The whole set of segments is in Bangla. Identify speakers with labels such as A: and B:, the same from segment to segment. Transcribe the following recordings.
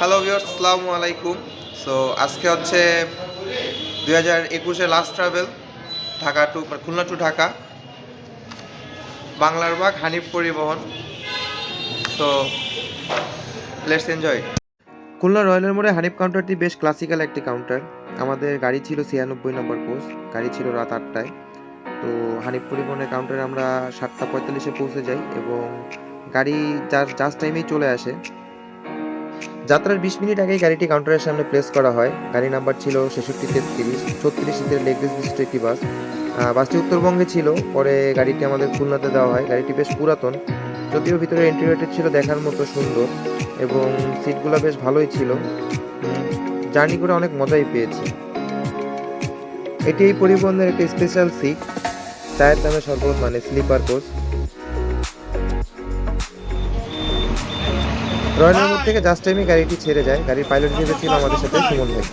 A: হ্যালো ভিউয়ার্স আসসালামু আলাইকুম। সো আজকে হচ্ছে দুই হাজার একুশে last travel Dhaka to Khulna to Dhaka, বাংলার bug Hanif Paribahan. So let's enjoy Khulna রয়্যালের মোড়ে হানিফ কাউন্টারটি বেশ ক্লাসিক্যাল একটি কাউন্টার আমাদের গাড়ি ছিল ছিয়ানব্বই নম্বর পোস্ট গাড়ি ছিল রাত আটটায়। তো হানিফ পরিবহনের কাউন্টারে আমরা সাতটা পঁয়তাল্লিশে পৌঁছে যাই এবং গাড়ি যার জাস্ট টাইমেই চলে আসে। যাত্রার বিশ মিনিট আগেই গাড়িটি কাউন্টারের সামনে প্লেস করা হয়। গাড়ি নাম্বার ছিল ছেষট্টি তেত্রিশ ছত্রিশ সিটের লেগ বিশিষ্ট একটি বাস বাসটি উত্তরবঙ্গে ছিল, পরে গাড়িটি আমাদের খুলনাতে দেওয়া হয়। গাড়িটি বেশ পুরাতন, যদিও ভিতরে ইন্টেরিয়রটি ছিল দেখার মতো সুন্দর এবং সিটগুলো বেশ ভালোই ছিল। জার্নি করে অনেক মজাই পেয়েছি। এটি এই পরিবহনের একটি স্পেশাল সিট চায়ের দামে সর্বোচ্চ মানে স্লিপার কোচ রয়্যাল মোড় থেকে জাস্ট টাইমে গাড়িটি ছেড়ে যায় গাড়ির পাইলট হিসেবে ছিল আমাদের সাথে সুমন ভাই।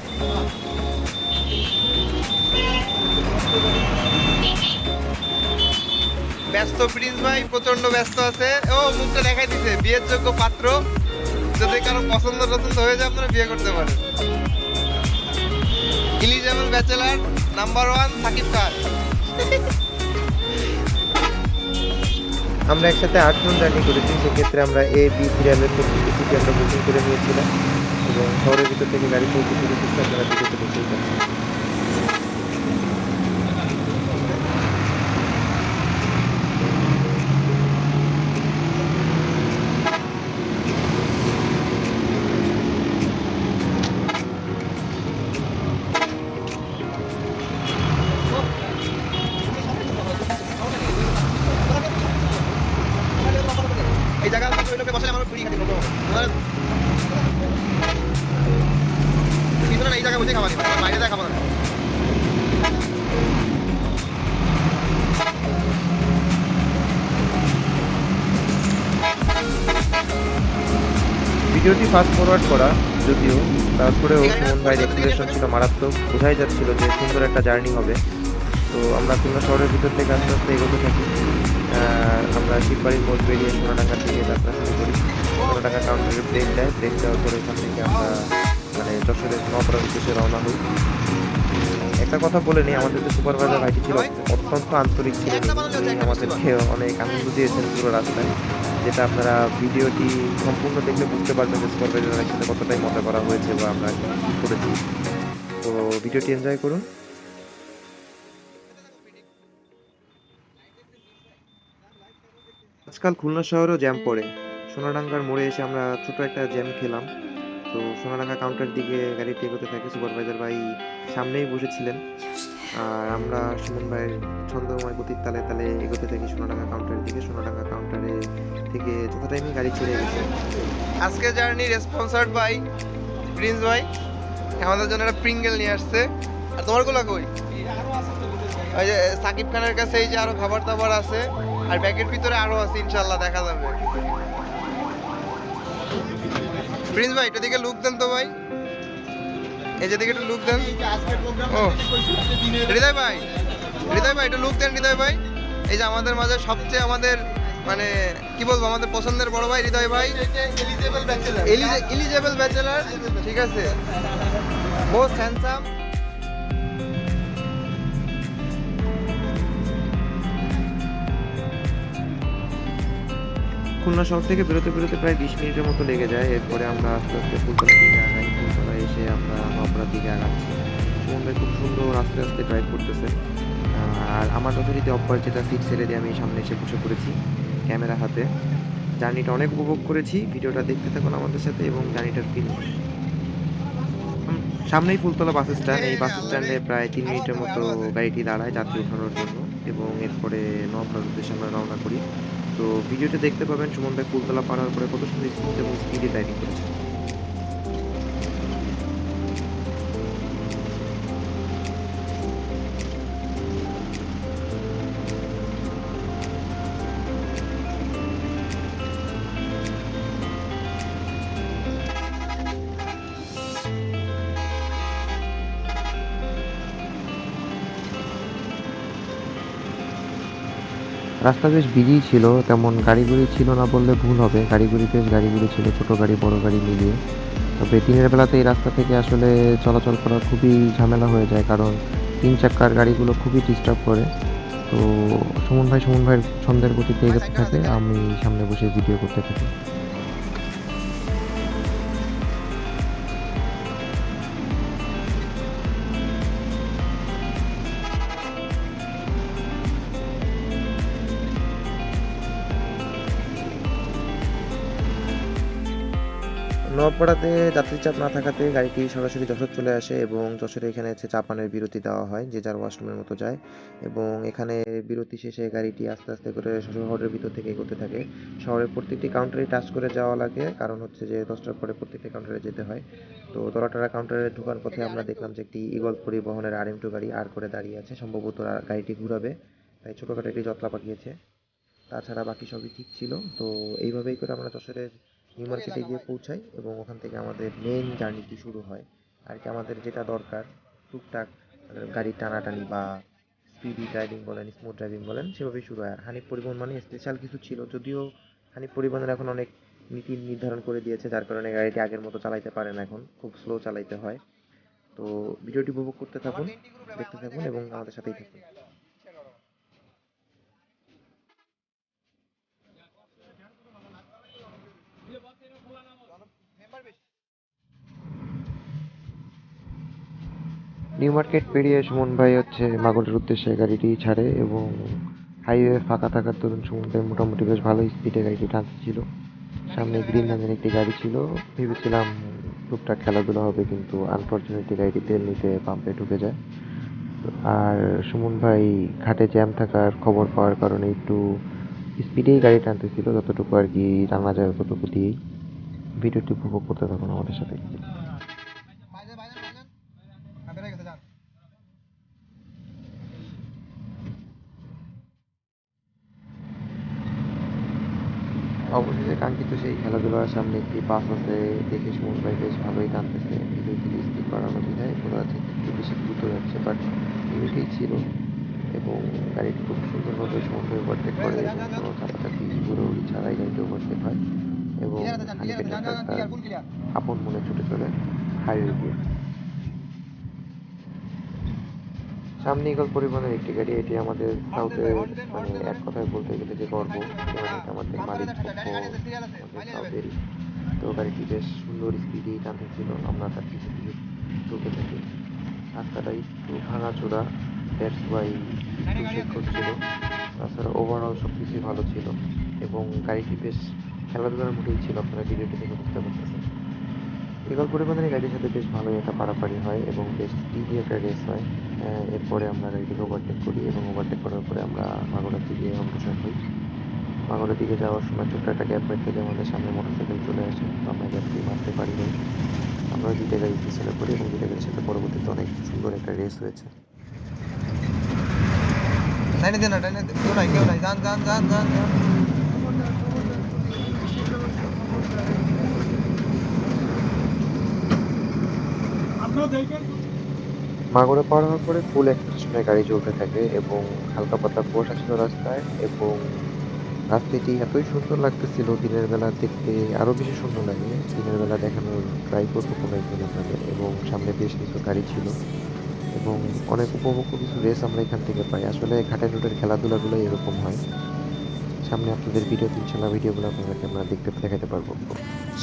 A: ব্যস্ত প্রিন্স ভাই প্রচণ্ড ব্যস্ত আছে। ও মুখটা দেখাই দিছে। বিয়ের যোগ্য পাত্র। যদি কারও পছন্দ টছন্দ হয়ে যায় আপনারা বিয়ে করতে পারেন। Eligible bachelor number one Shakib Khan. আমরা একসাথে আট জন জার্নি করেছি, সেক্ষেত্রে আমরা এ বি সিরিয়ালের প্রত্যেকটি সিটি আমরা বুকিং করে নিয়েছিলাম এবং শহরের ভিতর থেকে গাড়ি পৌঁছে দিতে আপনারা ভিডিওতে দেখতেই পাচ্ছেন নেব এই জায়গায় বসে খাবার বাইরে যায় খাবার ভিডিওটি ফাস্ট ফরওয়ার্ড করা যদিও তারপরেও সুমন ভাইয়ের এক্সপ্রেশন ছিল মারাত্মক। বোঝাই যাচ্ছিল যে সুন্দর একটা জার্নি হবে। তো আমরা খুলনা শহরের ভিতর থেকে আস্তে আস্তে এগোতে থাকি। আমরা শিববাড়ির মোড় বেরিয়ে সোনাডাঙ্গার দিকে যাত্রা শুরু করি। সোনাডাঙ্গা কাউন্টারে ব্রেক দেয় ব্রেক দেওয়ার পরে এখান থেকে আমরা মানে যশোরের নপরার উদ্দেশ্যে রওনা হই। একটা কথা বলে নিই, আমাদের যে সুপারভাইজার ভাইটি ছিল, অত্যন্ত আন্তরিক ছিলেন তিনি আমাদেরকে অনেক আনন্দ দিয়েছেন পুরো রাস্তায়, যেটা আপনারা ভিডিওটি সম্পূর্ণ দেখলে বুঝতে পারবেন যে সুপারভাইজার একসাথে কতটাই মজা করা হয়েছে বা আমরা কী করেছি। তো ভিডিওটি এনজয় করুন। আজকাল খুলনা শহরেও জ্যাম পড়ে। সোনাডাঙ্গার মোড়ে এসে আমরা ছোট একটা জ্যাম খেলাম। তো সোনাডাঙ্গা কাউন্টার দিকে গাড়িটি এগোতে থাকে সুপারভাইজার ভাই সামনেই বসেছিলেন। আর আমরা সুমন ভাইয়ের ছন্দময় গতির তালে তালে এগোতে থাকি সোনাডাঙ্গা কাউন্টারের দিকে। সোনাডাঙ্গা কাউন্টারে থেকে যত টাইমে গাড়ি ছেড়ে গেছে। আজকে জার্নি রেসপন্সার্ড বাই প্রিন্স ভাই। আমাদের জন্য একটা প্রিঙ্গেল নিয়ে আসছে। আর তোমারগুলা কই? ওই যে সাকিব খানের কাছে এই যে আরও খাবার দাবার আছে। আর ব্যাগের ভিতরে আরও আছে ইনশাল্লাহ দেখা যাবে। প্রিন্স ভাই এটা দিকে লুক দেন তো ভাই। এই যে দিকে একটু লুক দেন। ও। হৃদয় ভাই হৃদয় ভাই একটু লুক দেন হৃদয় ভাই। এই যে আমাদের মাঝে সবচেয়ে আমাদের মানে কি বলব আমাদের পছন্দের বড় ভাই হৃদয় ভাই। এলিজেবল ব্যাচেলার ঠিক আছে। মোস্ট হ্যান্ডসাম খুলনা শহর থেকে বেরোতে বেরোতে প্রায় বিশ মিনিটের মতো লেগে যায়। এরপরে আমরা আস্তে আস্তে ফুলতলা দিকে আগাই। ফুলতলা এসে আমরা নবরা দিকে আগাচ্ছি। সুমন খুব সুন্দর, আস্তে আস্তে ড্রাইভ করতেছে। আর আমার যথারীতি অব্বার যেটা সিট ছেড়ে দিয়ে আমি সামনে এসে বসে পড়েছি ক্যামেরা হাতে। জার্নিটা অনেক উপভোগ করেছি। ভিডিওটা দেখতে থাকুন আমাদের সাথে এবং জার্নিটার ফিল সামনেই ফুলতলা বাস স্ট্যান্ড এই বাস স্ট্যান্ডে প্রায় তিন মিনিটের মতো গাড়িটি দাঁড়ায় যাত্রী ওঠানোর জন্য এবং এরপরে নবরার উদ্দেশ্যে আমরা রওনা করি। তো ভিডিওটা দেখতে পাবেন সুমন ভাই ফুলতলা হওয়ার পরে কত সুন্দর স্পিড এবং স্পিডে ড্রাইভিং করেছে। রাস্তা বেশ বিজি ছিল, তেমন গাড়িগুলি ছিল না বললে ভুল হবে। গাড়িগুড়ি বেশ গাড়িগুড়ি ছিল, ছোট গাড়ি, বড় গাড়ি মিলিয়ে। তবে দিনের বেলাতে এই রাস্তা থেকে আসলে চলাচল করা খুবই ঝামেলা হয়ে যায়, কারণ তিন চাকার গাড়িগুলো খুবই ডিস্টার্ব করে। তো সুমন ভাই, সুমন ভাইয়ের ছন্দের গতিতে পেয়ে থাকে, আমি সামনে বসে ভিডিও করতে থাকি। নবপাড়াতে যাত্রী চাপ না থাকাতে গাড়িটি সরাসরি যশোর চলে আসে এবং যশোরে এখানে হচ্ছে চা পানের বিরতি দেওয়া হয়, যে যার ওয়াশরুমের মতো যায় এবং এখানে বিরতি শেষে গাড়িটি আস্তে আস্তে করে শহরের ভিতর থেকে এগোতে থাকে। শহরের প্রত্যেকটি কাউন্টারে টাচ করে যাওয়া লাগে, কারণ হচ্ছে যে দশটার পরে প্রত্যেকটি কাউন্টারে যেতে হয়। তো দলাটারা কাউন্টারে ঢোকার পথে আমরা দেখলাম যে একটি ইগল পরিবহনের আর এম টু গাড়ি আর করে দাঁড়িয়ে আছে। সম্ভবত গাড়িটি ঘুরাবে, তাই ছোটোখাটো একটি যত্লা পাঠিয়েছে তাছাড়া বাকি সবই ঠিক ছিল। তো এইভাবেই করে আমরা যশোরের নিউ মার্কেটে গিয়ে পৌঁছাই এবং ওখান থেকে আমাদের মেন জার্নিটি শুরু হয়। আর কি আমাদের যেটা দরকার টুকটাক আহ, গাড়ি টানাটানি বা স্পিডি ড্রাইভিং বলেন স্মুথ ড্রাইভিং বলেন সেভাবেই শুরু হয়। আর হানিফ পরিবহন মানে স্পেশাল কিছু ছিল যদিও হানিফ পরিবহনের এখন অনেক নীতি নির্ধারণ করে দিয়েছে যার কারণে গাড়িটি আগের মতো চালাইতে পারে না এখন খুব স্লো চালাইতে হয়। তো ভিডিওটি উপভোগ করতে থাকুন দেখতে থাকুন এবং আমাদের সাথেই থাকুন। নিউ মার্কেট পেরিয়ে সুমন ভাই হচ্ছে মাগলের উদ্দেশ্যে গাড়িটি ছাড়ে এবং হাইওয়ে ফাঁকা থাকার দরুন সুমন ভাই মোটামুটি বেশ ভালো স্পিডে গাড়িটি টানতেছিল সামনে গ্রিন রঙের একটি গাড়ি ছিল। ভেবেছিলাম টুকটাক খেলাধুলা হবে কিন্তু আনফর্চুনেটলি গাড়িটি তেল নিতে পাম্পে ঢুকে যায়। আর সুমন ভাই ঘাটে জ্যাম থাকার খবর পাওয়ার কারণে একটু স্পিডেই গাড়ি টানতেছিল যতটুকু আর কি টানা যায় ততটুকু দিয়েই। ভিডিওটি উপভোগ করতে থাকুন আমাদের সাথে
B: বাইরে বাইরে বাইরে কাপেরে গেছে যান
A: অবশেষে কাঙ্ক্ষিত সেই খেলাধুলার সামনে একটি বাস আছে দেখে সুমন ভাই বেশ ভালোই টানতেছে। ধীরে থেকে স্পিড বাড়ানো বিধায় বোঝা যাচ্ছে একটু বেশি দ্রুত যাচ্ছে বাট লিমিটেই ছিল। এবং গাড়িটি খুব সুন্দরভাবে সুমন ভাই ওভারটেক করে কোনো চাপাচাপি ঘুরোঘুরি ছাড়াই গাড়িটি ওভারটেক হয়। এবং আপন মনে ছুটে চলে হাইওয়ে দিয়ে। সামনে ইগল পরিবহনের একটি গাড়ি এটি আমাদের সাউথের মানে এক কথায় বলতে গেলে যে গর্ব আমাদের মালিক সাউথেরই তো গাড়িটি বেশ সুন্দর স্পিডেই টানতেছিল আমরা তার পিছু পিছু চলতে থাকি। রাস্তাটা একটু ভাঙাচোরা দ্যাটস ওয়াই একটু শেক করছিল তাছাড়া ওভারঅল সব কিছুই ভালো ছিল এবং গাড়িটি বেশ খেলাধুলার মুডেই ছিল আপনারা ভিডিওটি দেখে বুঝতে পারতেছেন। পরিবহনের এই গাড়ির সাথে বেশ ভালোই একটা পারাপারি হয় এবং বেশ স্পিডি একটা রেস হয়। এরপরে আমরা গাড়িটিকে ওভারটেক করি এবং ওভারটেক করার পরে আমরা মাগরের দিকে অগ্রসর হই। মাগরের দিকে যাওয়ার সময় ছোট্ট একটা গ্যাপ রাখতে গিয়ে আমাদের সামনে মোটরসাইকেল চলে আসে। আমরা গ্যাপটি মারতে পারি আমরা দুইটা গাড়ি পিছনে পড়ি এবং দুইটা গাড়ির সাথে পরবর্তীতে অনেক সুন্দর একটা রেস হয়েছে।
B: লাইনে দেন না কেউ কেউ যান যান যান যান।
A: মাগরে পার হওয়ার পরে ফুল এক্সপ্রেশনে গাড়ি চলতে থাকে এবং হালকা পাতলা কুয়াশা ছিল রাস্তায় এবং রাস্তাটি এতই সুন্দর লাগতেছিল দিনের বেলা দেখতে আরও বেশি সুন্দর লাগে। দিনের বেলা দেখানোর ট্রাই করব কোনো একদিন আপনাদের এবং সামনে বেশ কিছু গাড়ি ছিল এবং অনেক উপভোগ্য কিছু রেস আমরা এখান থেকে পাই। আসলে ঘাটের রোডের খেলাধুলাগুলো এরকম হয়। সামনে আপনাদের ভিডিও ইনশাল্লাহ ভিডিওগুলো আপনাদেরকে আমরা দেখতে দেখাতে পারব।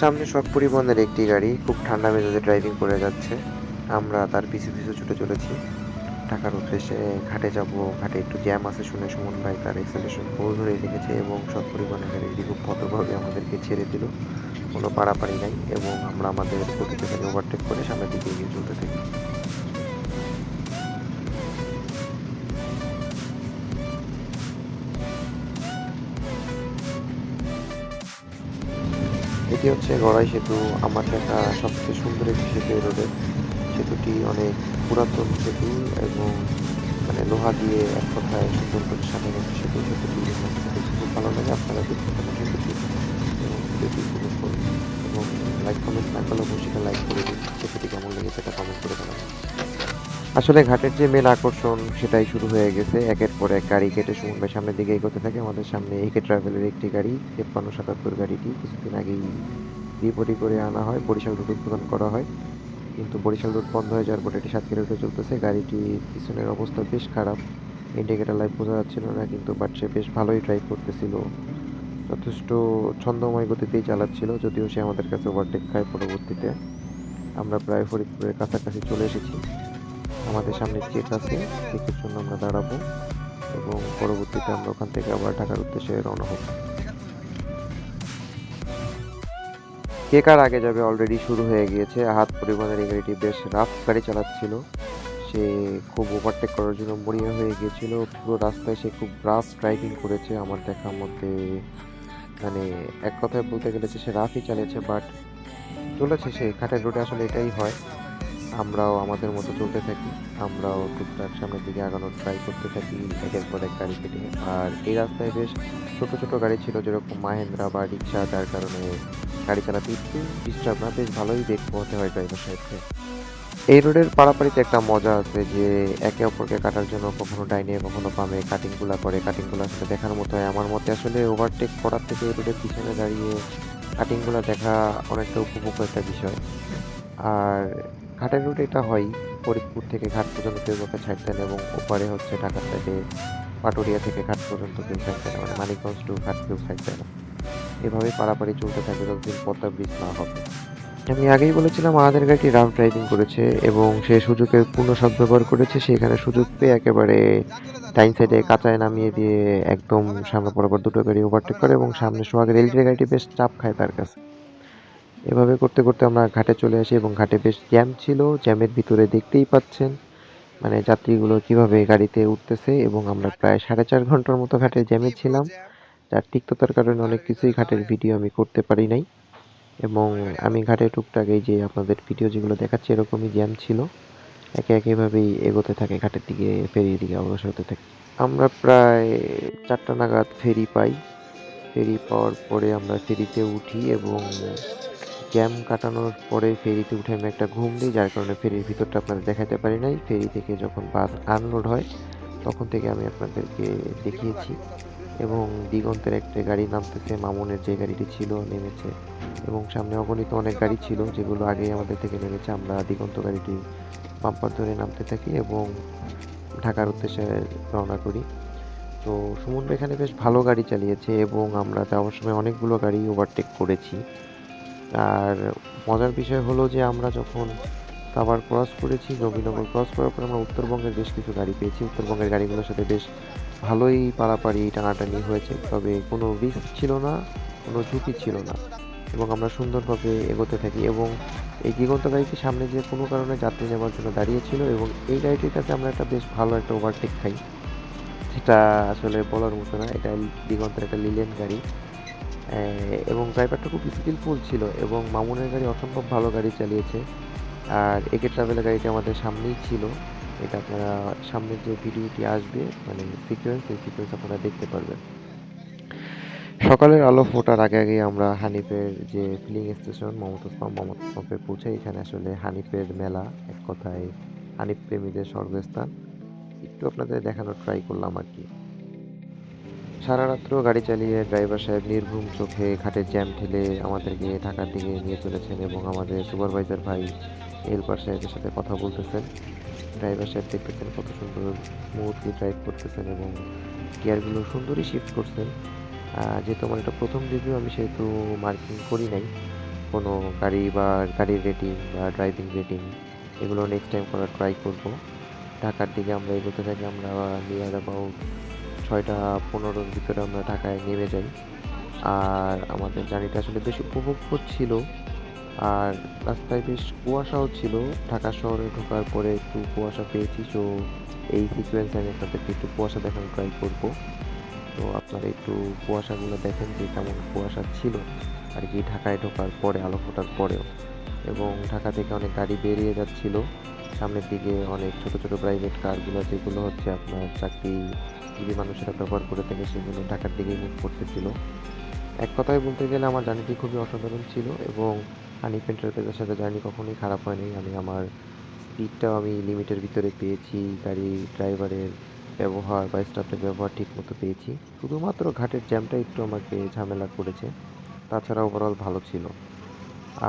A: সামনে শখ পরিবহনের একটি গাড়ি, খুব ঠান্ডা মেজাজে ড্রাইভিং করে যাচ্ছে। আমরা তার পিছু পিছু ছুটে চলেছি। ঢাকার উদ্দেশ্যে ঘাটে যাব। ঘাটে একটু জ্যাম আছে শুনে সুমন ভাই তার এক্সেলেশন পুরো ধরে রেখেছে এবং সব পরিমাণের গাড়িটি খুব ভদ্রভাবে আমাদেরকে ছেড়ে দিল। কোনো পাড়াপাড়ি নাই এবং আমরা আমাদের গতিতে গাড়ি ওভারটেক করে সামনের দিকে এগিয়ে চলতে থাকি। এটি হচ্ছে গড়াই সেতু। আমার দেখা সবচেয়ে সুন্দর একটি সেতু রোডে। সেতুটি অনেক পুরাতন সেতু এবং মানে লোহা দিয়ে এক কথায় সুন্দর করে সাজানো সেতু। সেতুটি খুব ভালো লাগে, আপনারা দেখতে পারেন সেতুটি। এবং ভিডিওটি উপভোগ করুন এবং লাইক কমেন্ট না করলে অবশ্যই লাইক করে দিন। সেতুটি কেমন লেগেছে এটা কমেন্ট করে জানাবেন। আসলে ঘাটের যে মেন আকর্ষণ সেটাই শুরু হয়ে গেছে। একের পর এক গাড়ি কেটে সুমন ভাই সামনের দিকে এগোতে থাকে। আমাদের সামনে একে ট্রাভেলের একটি গাড়ি, তেপ্পান্ন সাতাত্তর গাড়িটি। কিছুদিন আগেই বিপরী করে আনা হয়। বরিশাল রুট উদ্বোধন করা হয়। কিন্তু বরিশাল রোড বন্ধ হয়ে যাওয়ার পর এটি সাতক্ষীরা রুটে চলতেছে। গাড়িটির পিছনের অবস্থা বেশ খারাপ। ইন্ডিকেটার লাইট বোঝা যাচ্ছিল না, কিন্তু বাট সে বেশ ভালোই ড্রাইভ করতেছিল। যথেষ্ট ছন্দময় গতিতেই চালাচ্ছিল, যদিও সে আমাদের কাছে ওভারটেক খায় পরবর্তীতে। আমরা প্রায় ফরিদপুরের কাছাকাছি চলে এসেছি। আমাদের সামনে চেক আছে চেকের জন্য আমরা দাঁড়াবো এবং পরবর্তীতে আমরা ওখান থেকে আবার ঢাকার উদ্দেশ্যে রওনা হব। কে কার আগে যাবে অলরেডি শুরু হয়ে গিয়েছে হাত পরিবহনের এগারিটি বেশ রাফ গাড়ি চালাচ্ছিল। সে খুব ওভারটেক করার জন্য মরিয়া হয়ে গিয়েছিল। পুরো রাস্তায় সে খুব রাফ ড্রাইভিং করেছে আমার দেখার মধ্যে। মানে এক কথায় বলতে গেলে সে রাফই চালিয়েছে বাট চলেছে সে। খাটের রোডে আসলে এটাই হয়। আমরাও আমাদের মতো চলতে থাকি। আমরাও টুকটাক সামনের দিকে আগানোর ট্রাই করতে থাকি। একের পর এক গাড়ি কেটে। আর এই রাস্তায় বেশ ছোট ছোট গাড়ি ছিল, যেরকম মাহেন্দ্রা বা রিক্সা, যার কারণে গাড়ি চালাতে একটু ডিস্টার্ব না, বেশ ভালোই দেখতে হতে হয় ড্রাইভার সাহেবকে। এই রোডের পাড়াপাড়িতে একটা মজা আছে যে, একে অপরকে কাটার জন্য কখনো ডাইনে, কখনো বামে কাটিংগুলো করে কাটিংগুলো আসলে দেখার মতো হয়। আমার মতে আসলে ওভারটেক করার থেকে এই রোডের পিছনে দাঁড়িয়ে কাটিংগুলো দেখা অনেকটা উপভোগ একটা বিষয়। আর ঘাটের রুট এটা হয় ফরিদপুর থেকে ঘাট পর্যন্ত কাউকে ছাড় দেন এবং ওপারে হচ্ছে ঢাকার সাইডে পাটুরিয়া থেকে ঘাট পর্যন্ত কেউ ছাড় দেয় মানে মানিকগঞ্জ টু ঘাট কেউ ছাড় দেয় না এভাবে পারাপাড়ি চলতে থাকে যতদিন পদ্মা ব্রিজ না হবে। আমি আগেই বলেছিলাম, আমাদের গাড়িটি রাফ ড্রাইভিং করেছে এবং সে সুযোগের পূর্ণ সদ্ব্যবহার করেছে। সেখানে সুযোগ পেয়ে একেবারে ডাইন সাইডে কাঁচায় নামিয়ে দিয়ে একদম সামনে বরাবর দুটো গাড়ি ওভারটেক করে এবং সামনে সোহাগের এলজির গাড়িটি বেশ চাপ খায় তার কাছে। এভাবে করতে করতে আমরা ঘাটে চলে আসি এবং ঘাটে বেশ জ্যাম ছিল। জ্যামের ভিতরে দেখতেই পাচ্ছেন মানে যাত্রীগুলো কীভাবে গাড়িতে উঠতেছে এবং আমরা প্রায় সাড়ে চার ঘণ্টার মতো ঘাটে জ্যামে ছিলাম। যার তিক্ততার কারণে অনেক কিছুই ঘাটের ভিডিও আমি করতে পারি নাই এবং আমি ঘাটে টুকটাক এই যে আপনাদের ভিডিও যেগুলো দেখাচ্ছি এরকমই জ্যাম ছিল। একে একেভাবেই এগোতে থাকে, ঘাটের দিকে ফেরির দিকে অগ্রসর হতে থাকে। আমরা প্রায় চারটা নাগাদ ফেরি পাই। ফেরি পাওয়ার পরে আমরা ফেরিতে উঠি এবং জ্যাম কাটানোর পরে ফেরিতে উঠে আমি একটা ঘুম দিই, যার কারণে ফেরির ভিতরটা আপনাদের দেখাতে পারি নাই। ফেরি থেকে যখন বাস আনলোড হয়, তখন থেকে আমি আপনাদেরকে দেখিয়েছি। এবং দিগন্তের একটা গাড়ি নামতেছে, মামুনের যে গাড়িটি ছিল নেমেছে। এবং সামনে অগণিত অনেক গাড়ি ছিল, যেগুলো আগেই আমাদের থেকে নেমেছে। আমরা দিগন্ত গাড়িটি পাম্পার ধরে নামতে থাকি এবং ঢাকার উদ্দেশ্যে রওনা করি। তো সুমন এখানে বেশ ভালো গাড়ি চালিয়েছে এবং আমরা যাওয়ার সময় অনেকগুলো গাড়ি ওভারটেক করেছি। আর মজার বিষয় হলো যে আমরা যখন আবার ক্রস করেছি, নবীনগর ক্রস করার পর আমরা উত্তরবঙ্গের বেশ কিছু গাড়ি পেয়েছি। উত্তরবঙ্গের গাড়িগুলোর সাথে বেশ ভালোই পারাপাড়ি টানাটানি হয়েছে। তবে কোনো রিস্ক ছিল না, কোনো ঝুঁকি ছিল না এবং আমরা সুন্দরভাবে এগোতে থাকি এবং এই দিগন্ত গাড়িটি সামনে যে কোনো কারণে যাত্রী নেওয়ার জন্য দাঁড়িয়েছিল এবং এই গাড়িটির কাছে আমরা একটা বেশ ভালো একটা ওভারটেক খাই। সেটা আসলে বলার মতো না, এটা দিগন্তের একটা লিলেন গাড়ি। এবং ড্রাইভারটা খুব স্কিলফুল ছিল এবং মামুনের গাড়ি অসম্ভব ভালো গাড়ি চালিয়েছে। আর একে ট্রাভেলের গাড়িটি আমাদের সামনেই ছিল। এটা আপনারা সামনের যে ভিডিওটি আসবে মানে সিকোয়েন্স এই সিকোয়েন্স আপনারা দেখতে পারবেন। সকালের আলো ফোটার আগে আগে আমরা হানিফের যে filling station Momtaz pump Momtaz এখানে আসলে হানিফের মেলা, এক কথায় হানিফ প্রেমীদের স্বর্গস্থান। একটু আপনাদের দেখানোর ট্রাই করলাম আর কি। সারা রাত্র গাড়ি চালিয়ে ড্রাইভার সাহেব নির্ঘুম চোখে ঘাটের জ্যাম ঠেলে আমাদেরকে ঢাকার দিকে নিয়ে চলেছেন এবং আমাদের সুপারভাইজার ভাই এলপার সাহেবের সাথে কথা বলতেছেন। ড্রাইভার সাহেব দেখতেছেন কত সুন্দর মুহূর্তে ড্রাইভ করতেছেন এবং গিয়ারগুলো সুন্দরই শিফট করছেন। যেহেতু আমার এটা প্রথম রিভিউ আমি সেহেতু মার্কিং করি নাই। কোনো গাড়ি বা গাড়ির রেটিং বা ড্রাইভিং রেটিং এগুলো নেক্সট টাইম করার ট্রাই করব। ঢাকার দিকে আমরা এগোতে থাকি, আমরা নিয়ার অ্যাবাউট ছয়টা পনেরোর ভিতরে আমরা ঢাকায় নেমে যাই। আর আমাদের জার্নিটা আসলে বেশ উপভোগ ছিল আর রাস্তায় বেশ কুয়াশাও ছিল। ঢাকা শহরে ঢোকার পরে একটু কুয়াশা পেয়েছি। তো এই সিকোয়েন্সে আমি আপনাদেরকে একটু কুয়াশা দেখানোর ট্রাই করব। তো আপনারা একটু কুয়াশাগুলো দেখেন যে কেমন কুয়াশা ছিল আর কি ঢাকায় ঢোকার পরে আলো ফোটার পরেও। এবং ঢাকা থেকে অনেক গাড়ি বেরিয়ে যাচ্ছিল। সামনের দিকে অনেক ছোট ছোট প্রাইভেট কারগুলো যেগুলো হচ্ছে আপনার চাকরিজীবী মানুষেরা ব্যবহার করে থাকে সেগুলো ঢাকার দিকেই মুভ করতেছিল। এক কথায় বলতে গেলে আমার জার্নিটি খুবই অসাধারণ ছিল এবং হানিফ এন্টারপ্রাইজের সাথে জার্নি কখনোই খারাপ হয়নি। আমি আমার স্পিডটাও আমি লিমিটের ভিতরে পেয়েছি, গাড়ি ড্রাইভারের ব্যবহার বা স্টাফের ব্যবহার ঠিক মতো পেয়েছি। শুধুমাত্র ঘাটের জ্যামটা একটু আমাকে ঝামেলা করেছে, তাছাড়া ওভারঅল ভালো ছিল।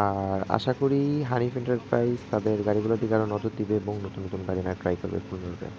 A: আর আশা করি হানিফ এন্টারপ্রাইজ তাদের গাড়িগুলোর দিকে আরও নজর দিবে এবং নতুন নতুন গাড়ি না ট্রাই করবে খুলনাতে